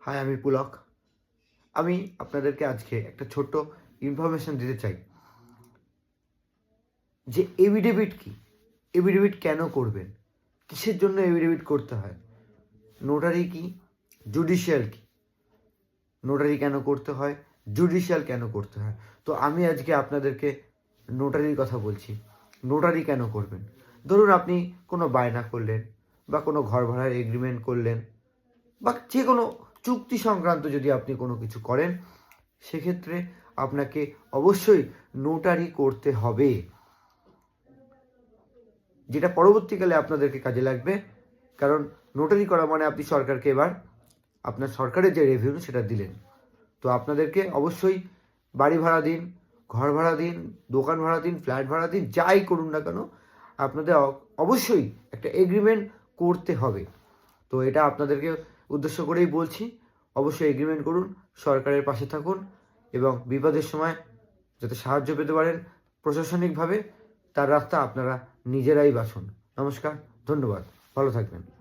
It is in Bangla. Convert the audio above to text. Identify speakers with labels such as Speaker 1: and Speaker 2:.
Speaker 1: হাই, আমি পুলক। আমি আপনাদেরকে আজকে একটা ছোট্ট ইনফরমেশন দিতে চাই। যে এভিডেভিট কি? এভিডেভিট কেন করবেন? কিসের জন্য এভিডেভিট করতে হয়? নোটারি কি? জুডিশিয়াল কি? নোটারি কেন করতে হয়? জুডিশিয়াল কেন করতে হয়? তো আমি আজকে আপনাদেরকে নোটারির কথা বলছি। নোটারি কেন করবেন? ধরুন আপনি কোনো বায়না করলেন বা কোনো ঘর ভাড়ার এগ্রিমেন্ট করলেন বা যে কোনো চুক্তি সংক্রান্ত যদি আপনি কোনো কিছু করেন, সেক্ষেত্রে আপনাকে অবশ্যই নোটারি করতে হবে। যেটা পরবর্তীকালে আপনাদেরকে কাজে লাগবে, কারণ নোটারি করা মানে আপনি সরকারকে এবার আপনার সরকারের যে রেভিনিউ সেটা দিলেন। তো আপনাদেরকে অবশ্যই বাড়ি ভাড়া দিন, ঘর ভাড়া দিন, দোকান ভাড়া দিন ফ্ল্যাট ভাড়া দিন, যাই করুন না কেন, আপনাদের অবশ্যই একটা এগ্রিমেন্ট করতে হবে। তো এটা আপনাদেরকে উদ্দেশ্য করেই বলছি। অবশ্যই এগ্রিমেন্ট করুন, সরকারের পাশে থাকুন এবং বিপদের সময় যাতে সাহায্য পেতে পারেন প্রশাসনিকভাবে, তার রাস্তা আপনারা নিজেরাই বাছুন। নমস্কার, ধন্যবাদ। ভালো থাকবেন।